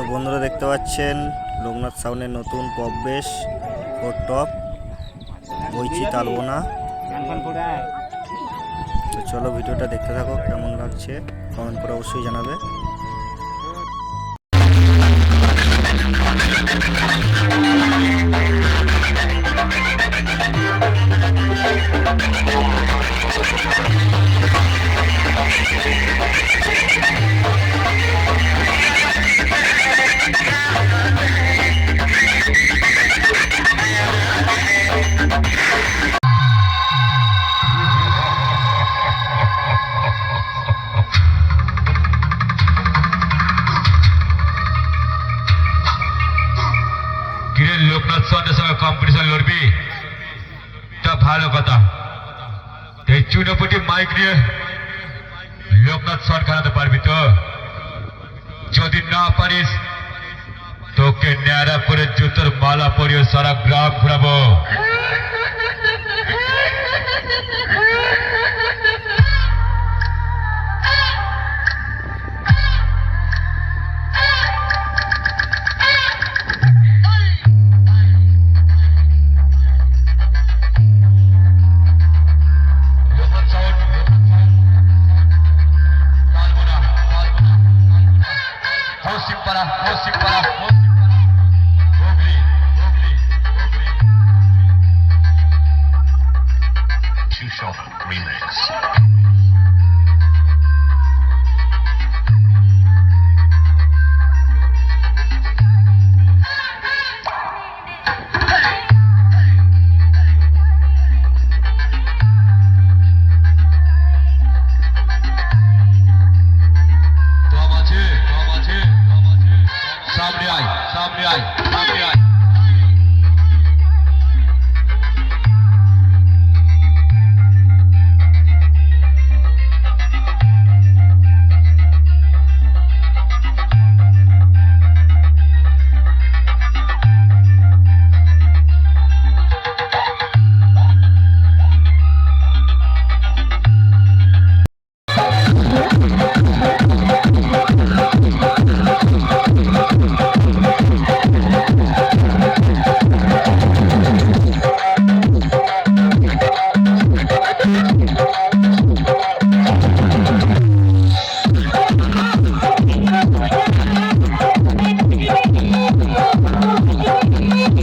তো বন্ধুরা দেখতে পাচ্ছেন, লোকনাথ সাউনের নতুন পপ বেশ ফোর টপ বইচি তালবোনা। তো চলো ভিডিওটা দেখতে থাকো, কেমন লাগছে কমেন্ট করে অবশ্যই জানাবে। এই চুনোপুটি মাইক নিয়ে লোকনাথ সন খানাতে পারবি তো? যদি না পারিস, তোকে ন্যাড়া করে জুতোর মালা পরিয়ে সারা গ্রাম ঘুরাবো। পাড়া হসিম পাড়া হসিম পাড়া Hooghly Hooghly Hooghly Two Shot Remix. সামনে আয়